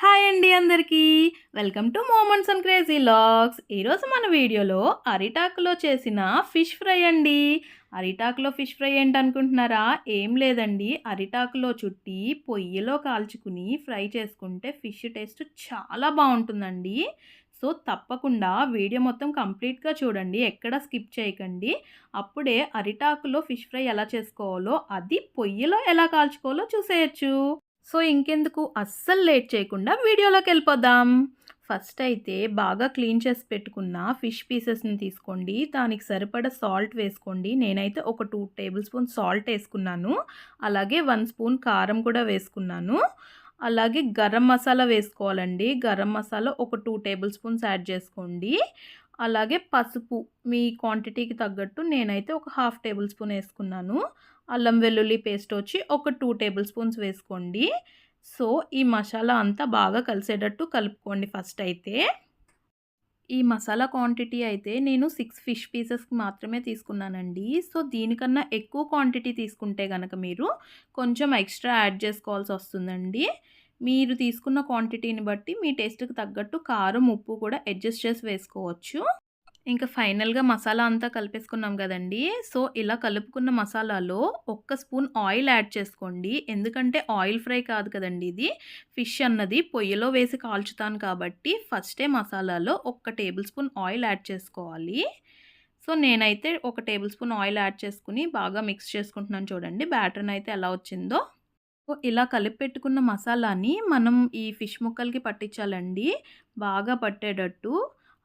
Hi అండి అందరికీ. Welcome to moments and crazy logs. ఈరోజు మన వీడియోలో అరిటాకులో చేసిన ఫిష్ ఫ్రై అండి. అరిటాకులో ఫిష్ ఫ్రై ఏంటి అనుకుంటున్నారా ఏం లేదండి. అరిటాకులో చుట్టి పొయ్యిలో కాల్చుకుని ఫ్రై చేసుకుంటే ఫిష్ టేస్ట్ చాలా బాగుంటుందండి. సో తప్పకుండా వీడియో మొత్తం కంప్లీట్గా చూడండి. ఎక్కడ స్కిప్ చేయకండి. అప్పుడే అరిటాకులో ఫిష్ ఫ్రై ఎలా చేసుకోవాలో అది పొయ్యిలో ఎలా కాల్చుకోవాలో చూసేయచ్చు. సో ఇంకెందుకు? అస్సలు లేట్ చేయకుండా వీడియోలోకి వెళ్ళిపోదాం. ఫస్ట్ అయితే బాగా క్లీన్ చేసి పెట్టుకున్న ఫిష్ పీసెస్ని తీసుకోండి. దానికి సరిపడ సాల్ట్ వేసుకోండి. నేనైతే ఒక టూ టేబుల్ స్పూన్ సాల్ట్ వేసుకున్నాను. అలాగే వన్ స్పూన్ కారం కూడా వేసుకున్నాను. అలాగే గరం మసాలా వేసుకోవాలండి. గరం మసాలా ఒక టూ టేబుల్ స్పూన్స్ యాడ్ చేసుకోండి. అలాగే పసుపు మీ క్వాంటిటీకి తగ్గట్టు నేనైతే ఒక హాఫ్ టేబుల్ స్పూన్ వేసుకున్నాను. అల్లం వెల్లుల్లి పేస్ట్ వచ్చి ఒక టూ టేబుల్ స్పూన్స్ వేసుకోండి. సో ఈ మసాలా అంతా బాగా కలిసేటట్టు కలుపుకోండి ఫస్ట్ అయితే. ఈ మసాలా క్వాంటిటీ అయితే నేను సిక్స్ ఫిష్ పీసెస్కి మాత్రమే తీసుకున్నానండి. సో దీనికన్నా ఎక్కువ క్వాంటిటీ తీసుకుంటే కనుక మీరు కొంచెం ఎక్స్ట్రా యాడ్ చేసుకోవాల్సి వస్తుందండి. మీరు తీసుకున్న క్వాంటిటీని బట్టి మీ టేస్ట్కి తగ్గట్టు కారం ఉప్పు కూడా అడ్జస్ట్ చేసి వేసుకోవచ్చు. ఇంకా ఫైనల్గా మసాలా అంతా కలిపేసుకున్నాం కదండి. సో ఇలా కలుపుకున్న మసాలాలో ఒక్క స్పూన్ ఆయిల్ యాడ్ చేసుకోండి. ఎందుకంటే ఆయిల్ ఫ్రై కాదు కదండి ఇది. ఫిష్ అన్నది పొయ్యిలో వేసి కాల్చుతాను కాబట్టి ఫస్టే మసాలాలో ఒక్క టేబుల్ స్పూన్ ఆయిల్ యాడ్ చేసుకోవాలి. సో నేనైతే ఒక టేబుల్ స్పూన్ ఆయిల్ యాడ్ చేసుకుని బాగా మిక్స్ చేసుకుంటున్నాను చూడండి. బ్యాటర్ని అయితే ఎలా వచ్చిందో. సో ఇలా కలిపి పెట్టుకున్న మసాలాని మనం ఈ ఫిష్ ముక్కలకి పట్టించాలండి. బాగా పట్టేటట్టు.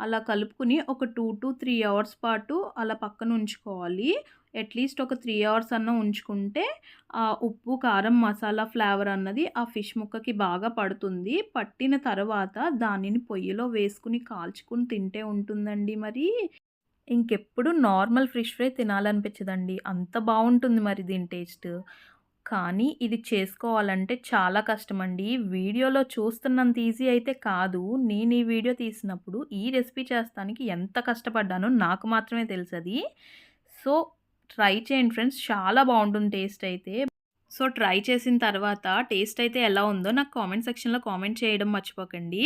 అలా కలుపుకుని ఒక టూ టు త్రీ అవర్స్ పాటు అలా పక్కన ఉంచుకోవాలి. అట్లీస్ట్ ఒక త్రీ అవర్స్ అన్న ఉంచుకుంటే ఆ ఉప్పు కారం మసాలా ఫ్లేవర్ అన్నది ఆ ఫిష్ ముక్కకి బాగా పడుతుంది. పట్టిన తర్వాత దానిని పొయ్యిలో వేసుకుని కాల్చుకుని తింటే ఉంటుందండి మరి. ఇంకెప్పుడు నార్మల్ ఫిష్ ఫ్రై తినాలనిపించదండి. అంత బాగుంటుంది మరి దీని టేస్ట్. కానీ ఇది చేసుకోవాలంటే చాలా కష్టమండి. వీడియోలో చూస్తున్నంత ఈజీ అయితే కాదు. నేను ఈ వీడియో తీసినప్పుడు ఈ రెసిపీ చేస్తానికి ఎంత కష్టపడ్డానో నాకు మాత్రమే తెలుసది. సో ట్రై చేయండి ఫ్రెండ్స్. చాలా బాగుంటుంది టేస్ట్ అయితే. సో ట్రై చేసిన తర్వాత టేస్ట్ అయితే ఎలా ఉందో నాకు కామెంట్ సెక్షన్లో కామెంట్ చేయడం మర్చిపోకండి.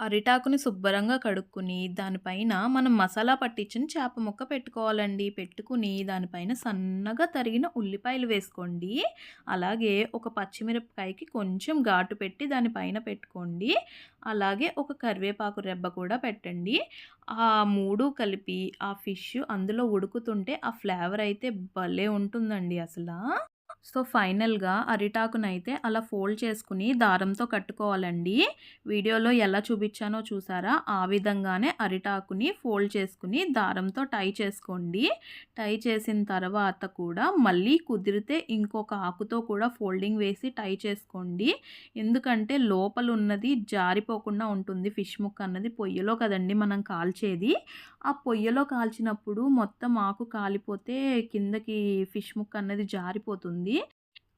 అరిటాకుని శుభ్రంగా కడుక్కుని దానిపైన మనం మసాలా పట్టించిన చేప ముక్క పెట్టుకోవాలండి. పెట్టుకుని దానిపైన సన్నగా తరిగిన ఉల్లిపాయలు వేసుకోండి. అలాగే ఒక పచ్చిమిరపకాయకి కొంచెం ఘాటు పెట్టి దానిపైన పెట్టుకోండి. అలాగే ఒక కరివేపాకు రెబ్బ కూడా పెట్టండి. ఆ మూడు కలిపి ఆ ఫిష్ అందులో ఉడుకుతుంటే ఆ ఫ్లేవర్ అయితే భలే ఉంటుందండి అసలు. సో ఫైనల్గా అరిటాకునైతే అలా ఫోల్డ్ చేసుకుని దారంతో కట్టుకోవాలండి. వీడియోలో ఎలా చూపించానో చూసారా? ఆ విధంగానే అరిటాకుని ఫోల్డ్ చేసుకుని దారంతో టై చేసుకోండి. టై చేసిన తర్వాత కూడా మళ్ళీ కుదిరితే ఇంకొక ఆకుతో కూడా ఫోల్డింగ్ వేసి టై చేసుకోండి. ఎందుకంటే లోపల ఉన్నది జారిపోకుండా ఉంటుంది. ఫిష్ ముక్క అన్నది పొయ్యిలో కదండి మనం కాల్చేది. ఆ పొయ్యిలో కాల్చినప్పుడు మొత్తం ఆకు కాలిపోతే కిందకి ఫిష్ ముక్క అన్నది జారిపోతుంది.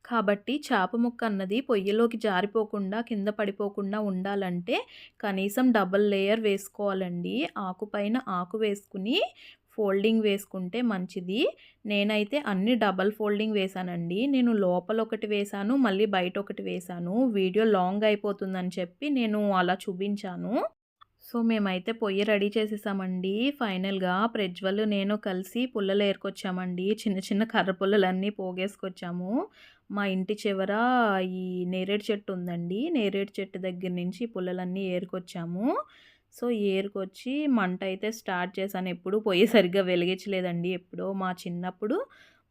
కాబట్టి చేప ముక్క అన్నది పొయ్యిలోకి జారిపోకుండా కింద పడిపోకుండా ఉండాలంటే కనీసం డబల్ లేయర్ వేసుకోవాలండి. ఆకు పైన ఆకు వేసుకుని ఫోల్డింగ్ వేసుకుంటే మంచిది. నేనైతే అన్ని డబల్ ఫోల్డింగ్ వేశానండి నేను లోపల ఒకటి వేశాను మళ్ళీ బయట ఒకటి వేశాను వీడియో లాంగ్ అయిపోతుందని చెప్పి నేను అలా చూపించాను. సో మేమైతే పొయ్యి రెడీ చేసేసామండి. ఫైనల్గా ప్రజ్వల్ నేను కలిసి పుల్లలు ఏరుకొచ్చామండి. చిన్న చిన్న కర్ర పుల్లలన్నీ పోగేసుకొచ్చాము. మా ఇంటి చివర ఈ నేరేడు చెట్టు ఉందండి. నేరేడు చెట్టు దగ్గర నుంచి పుల్లలన్నీ ఏరుకొచ్చాము. సో ఏరుకొచ్చి మంట అయితే స్టార్ట్ చేశాను. ఎప్పుడు పొయ్యి సరిగ్గా వెలిగించలేదండి ఎప్పుడో. మా చిన్నప్పుడు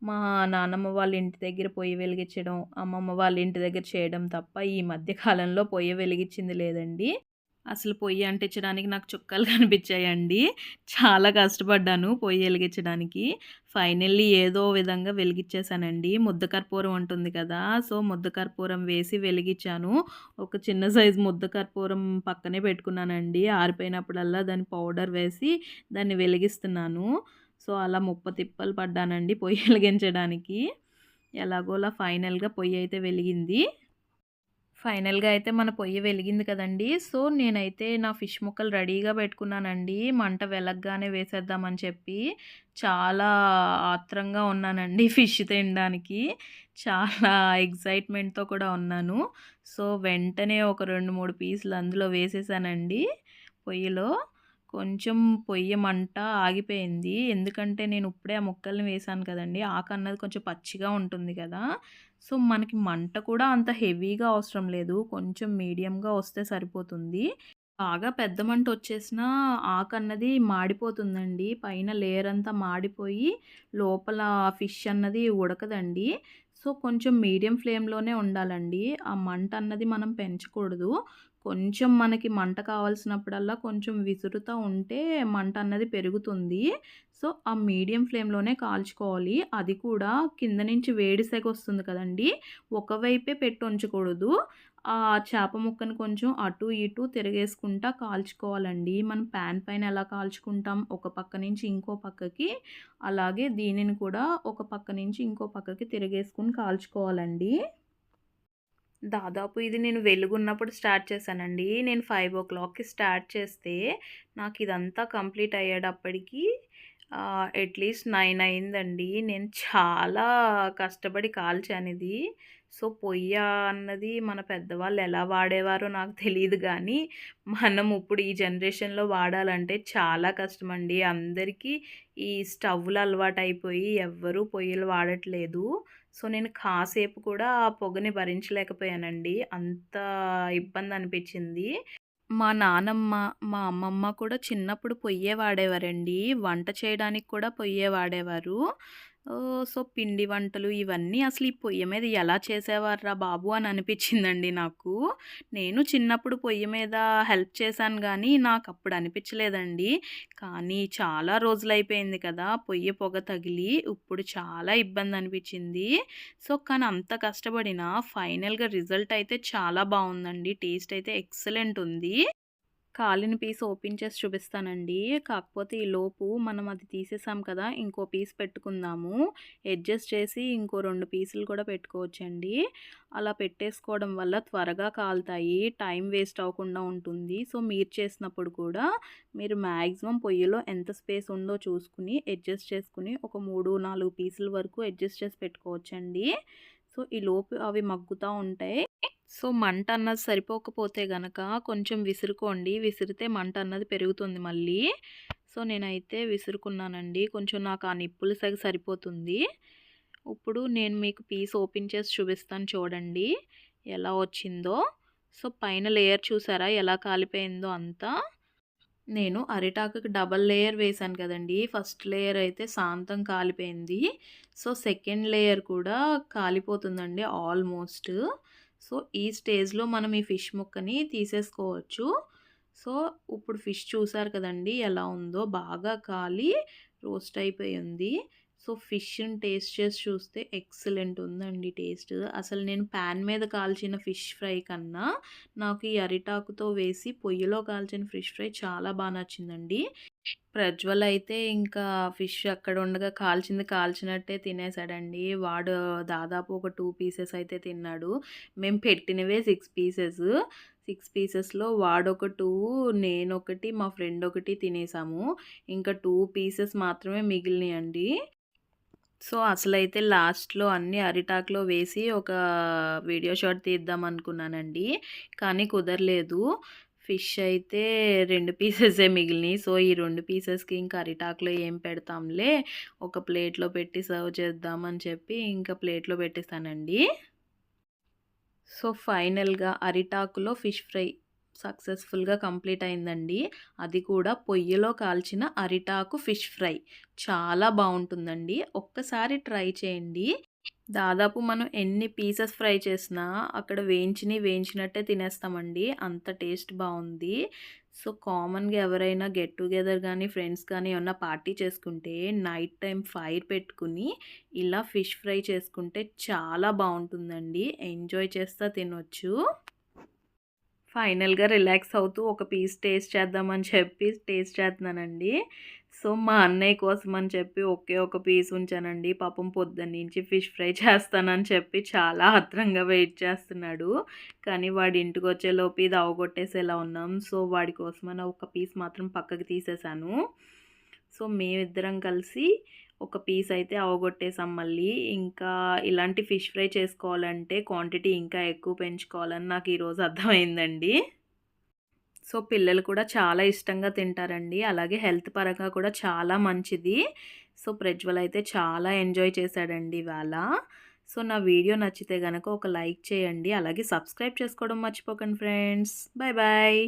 మా నానమ్మ వాళ్ళ ఇంటి దగ్గర పొయ్యి వెలిగించడం అమ్మమ్మ వాళ్ళ ఇంటి దగ్గర చేయడం తప్ప ఈ మధ్య కాలంలో పొయ్యి వెలిగించింది లేదండి. అసలు పొయ్యి అంటించడానికి నాకు చుక్కలు కనిపించాయండి. చాలా కష్టపడ్డాను పొయ్యి వెలిగించడానికి. ఫైనల్లీ ఏదో విధంగా వెలిగించేశానండి. ముద్ద కర్పూరం ఉంటుంది కదా సో ముద్ద కర్పూరం వేసి వెలిగించాను. ఒక చిన్న సైజు ముద్ద కర్పూరం పక్కనే పెట్టుకున్నానండి. ఆరిపోయినప్పుడల్లా దాని పౌడర్ వేసి దాన్ని వెలిగిస్తున్నాను. సో అలా ముప్ప తిప్పలు పడ్డానండి పొయ్యి వెలిగించడానికి. ఎలాగోలా ఫైనల్గా పొయ్యి అయితే వెలిగింది. ఫైనల్‌గా అయితే మన పొయ్యి వెలిగింది కదండీ! సో, నేనైతే నా ఫిష్ ముక్కలు రెడీగా పెట్టుకున్నానండి. మంట వెలగ్గానే వేసేద్దామని చెప్పి. చాలా ఆత్రంగా ఉన్నానండి ఫిష్ తినడానికి. చాలా ఎక్సైట్‌మెంట్‌తో కూడా ఉన్నాను. సో, వెంటనే ఒక 2, 3 పీసులు అందులో వేసేసానండి పొయ్యిలో. కొంచెం పొయ్యి మంట ఆగిపోయింది. ఎందుకంటే నేను ఇప్పుడే ఆ ముక్కల్ని వేశాను కదండీ! ఆకన్నది కొంచెం పచ్చిగా ఉంటుంది కదా! సో, మనకి మంట కూడా అంత హెవీగా అవసరం లేదు. కొంచెం మీడియంగా వస్తే సరిపోతుంది. బాగా పెద్ద మంట వచ్చేసినా ఆకన్నది మాడిపోతుందండి. పైన లేయర్ అంతా మాడిపోయి లోపల ఫిష్ అన్నది ఉడకదండి. సో, కొంచెం మీడియం ఫ్లేమ్‌లోనే ఉండాలండి. ఆ మంట అన్నది మనం పెంచకూడదు. కొంచెం మనకి మంట కావాల్సినప్పుడల్లా కొంచెం విసురుతూ ఉంటే మంట అన్నది పెరుగుతుంది. సో, ఆ మీడియం ఫ్లేమ్‌లోనే కాల్చుకోవాలి. అది కూడా కింద నుంచి వేడి సెగ వస్తుంది కదండి ఒకవైపే పెట్టి ఉంచకూడదు. ఆ చేప ముక్కను కొంచెం అటు ఇటు తిరగేసుకుంటా కాల్చుకోవాలండి. మనం పాన్ పైన ఎలా కాల్చుకుంటాం ఒక పక్క నుంచి ఇంకో పక్కకి, అలాగే దీనిని కూడా ఒక పక్క నుంచి ఇంకో పక్కకి తిరగేసుకొని కాల్చుకోవాలండి. దాదాపు ఇది నేను వెలుగున్నప్పుడు స్టార్ట్ చేశానండి. నేను 5:00కి స్టార్ట్ చేస్తే నాకు ఇదంతా కంప్లీట్ అయ్యేటప్పటికి అట్‌లీస్ట్ నైన్ అయిందండి. నేను చాలా కష్టపడి కాల్చాను ఇది సో, పొయ్య అన్నది మన పెద్దవాళ్ళు ఎలా వాడేవారో నాకు తెలియదు కానీ మనం ఇప్పుడు ఈ జనరేషన్‌లో వాడాలంటే చాలా కష్టం అండి అందరికీ ఈ స్టవ్‌లు అలవాటైపోయి ఎవ్వరూ పొయ్యలు వాడట్లేదు. సో, నేను కాసేపు కూడా ఆ పొగని భరించలేకపోయానండి. అంత ఇబ్బంది అనిపించింది మా నానమ్మ, మా అమ్మమ్మ కూడా చిన్నప్పుడు పొయ్యే వాడేవారండి. వంట చేయడానికి కూడా పొయ్యే వాడేవారు. సో, పిండి వంటలు ఇవన్నీ అసలు ఈ పొయ్యి మీద ఎలా చేసేవారా బాబు అని అనిపించిందండి నాకు. నేను చిన్నప్పుడు పొయ్యి మీద హెల్ప్ చేశాను కానీ నాకు అప్పుడు అనిపించలేదండి కానీ చాలా రోజులైపోయింది కదా! పొయ్యి పొగ తగిలి. ఇప్పుడు చాలా ఇబ్బంది అనిపించింది సో, కానీ అంత కష్టపడినా ఫైనల్‌గా రిజల్ట్ అయితే చాలా బాగుందండి టేస్ట్ అయితే ఎక్సలెంట్ ఉంది. కాలిన పీస్ ఓపెన్ చేసి చూపిస్తానండి. కాకపోతే ఈలోపు మనం అది తీసేసాం కదా! ఇంకో పీస్ పెట్టుకుందాము. అడ్జస్ట్ చేసి ఇంకో రెండు పీసులు కూడా పెట్టుకోవచ్చండి. అలా పెట్టేసుకోవడం వల్ల త్వరగా కాలుతాయి. టైం వేస్ట్ అవ్వకుండా ఉంటుంది. సో, మీరు చేసినప్పుడు కూడా మీరు మాక్సిమం పొయ్యిలో ఎంత స్పేస్ ఉందో చూసుకుని అడ్జస్ట్ చేసుకుని ఒక 3, 4 పీసుల వరకు అడ్జస్ట్ చేసి పెట్టుకోవచ్చండి. సో, ఈ లోపు అవి మగ్గుతూ ఉంటాయి. సో, మంట అన్నది సరిపోకపోతే గనక కొంచెం విసురుకోండి. విసిరితే మంట అన్నది పెరుగుతుంది మళ్ళీ. సో, నేనైతే విసురుకున్నానండి. కొంచెం నాకు ఆ నిప్పుల సగ సరిపోతుంది. ఇప్పుడు నేను మీకు పీస్ ఓపెన్ చేసి చూపిస్తాను చూడండి. ఎలా వచ్చిందో. సో, పైన లేయర్ చూసారా ఎలా కాలిపోయిందో అంతా. నేను అరిటాకుకి డబల్ లేయర్ వేశాను కదండీ! ఫస్ట్ లేయర్ అయితే శాంతం కాలిపోయింది. సో, సెకండ్ లేయర్ కూడా కాలిపోతుందండి ఆల్మోస్ట్. సో, ఈ స్టేజ్‌లో మనం ఈ ఫిష్ ముక్కని తీసేసుకోవచ్చు. సో, ఇప్పుడు ఫిష్ చూసారు కదండీ! ఎలా ఉందో బాగా కాలి రోస్ట్ అయిపోయి ఉంది. సో, ఫిష్‌ని టేస్ట్ చేసి చూస్తే ఎక్సలెంట్ ఉందండి టేస్ట్. అసలు నేను పాన్ మీద కాల్చిన ఫిష్ ఫ్రై కన్నా నాకు ఈ అరిటాకుతో వేసి పొయ్యిలో కాల్చిన ఫిష్ ఫ్రై చాలా బాగా నచ్చిందండి. ప్రజ్వల్ అయితే ఇంకా ఫిష్ అక్కడ ఉండగా కాల్చింది కాల్చినట్టే తినేసాడండి. వాడు దాదాపు ఒక టూ పీసెస్ అయితే తిన్నాడు. మేము పెట్టినవే సిక్స్ పీసెస్. సిక్స్ పీసెస్‌లో వాడొక టూ నేనొకటి, మా ఫ్రెండ్ ఒకటి తినేసాము. ఇంకా టూ పీసెస్ మాత్రమే మిగిలినాయండి సో, అసలైతే లాస్ట్‌లో అన్నీ అరిటాకులో వేసి ఒక వీడియో షాట్ తీద్దాం అనుకున్నానండి. కానీ కుదరలేదు. ఫిష్ అయితే రెండు పీసెసే మిగిలినాయి సో, ఈ రెండు పీసెస్‌కి ఇంకా అరిటాకులో ఏం పెడతాంలే. ఒక ప్లేట్‌లో పెట్టి సర్వ్ చేద్దామని చెప్పి ఇంకా ప్లేట్‌లో పెట్టేస్తానండి సో, ఫైనల్‌గా అరిటాకులో ఫిష్ ఫ్రై సక్సెస్‌ఫుల్‌గా కంప్లీట్ అయిందండి. అది కూడా పొయ్యిలో కాల్చిన అరిటాకు ఫిష్ ఫ్రై. చాలా బాగుంటుందండి ఒక్కసారి ట్రై చేయండి. దాదాపు మనం ఎన్ని పీసెస్ ఫ్రై చేసినా అక్కడ వేయించిని వేయించినట్టే తినేస్తామండి. అంత టేస్ట్ బాగుంది సో, కామన్‌గా ఎవరైనా గెట్ టుగెదర్ కానీ ఫ్రెండ్స్ కానీ ఏమన్నా పార్టీ చేసుకుంటే నైట్ టైం ఫైర్ పెట్టుకుని ఇలా ఫిష్ ఫ్రై చేసుకుంటే చాలా బాగుంటుందండి ఎంజాయ్ చేస్తా తినొచ్చు. ఫైనల్‌గా రిలాక్స్ అవుతూ ఒక పీస్ టేస్ట్ చేద్దామని చెప్పి టేస్ట్ చేస్తున్నానండి. సో మా అన్నయ్య కోసం అని చెప్పి ఒకే ఒక పీస్ ఉంచానండి. పాపం పొద్దున్న నుంచి ఫిష్ ఫ్రై చేస్తానని చెప్పి చాలా ఆత్రంగా వెయిట్ చేస్తున్నాడు. కానీ వాడి ఇంటికి వచ్చేలోపు ఇది అవగొట్టేసేలా ఉన్నాం. సో వాడి కోసమని ఒక పీస్ మాత్రం పక్కకి తీసేసాను సో మేమిద్దరం కలిసి ఒక పీస్ అయితే అవగొట్టేసాం మళ్ళీ. ఇంకా ఇలాంటి ఫిష్ ఫ్రై చేసుకోవాలంటే క్వాంటిటీ ఇంకా ఎక్కువ పెంచుకోవాలని నాకు ఈరోజు అర్థమైందండి. సో పిల్లలు కూడా చాలా ఇష్టంగా తింటారండి. అలాగే హెల్త్ పరంగా కూడా చాలా మంచిది. సో ప్రజ్వల్ అయితే చాలా ఎంజాయ్ చేశాడండి ఇవాళ. సో నా వీడియో నచ్చితే కనుక ఒక లైక్ చేయండి. అలాగే సబ్స్క్రైబ్ చేసుకోవడం మర్చిపోకండి ఫ్రెండ్స్. Bye bye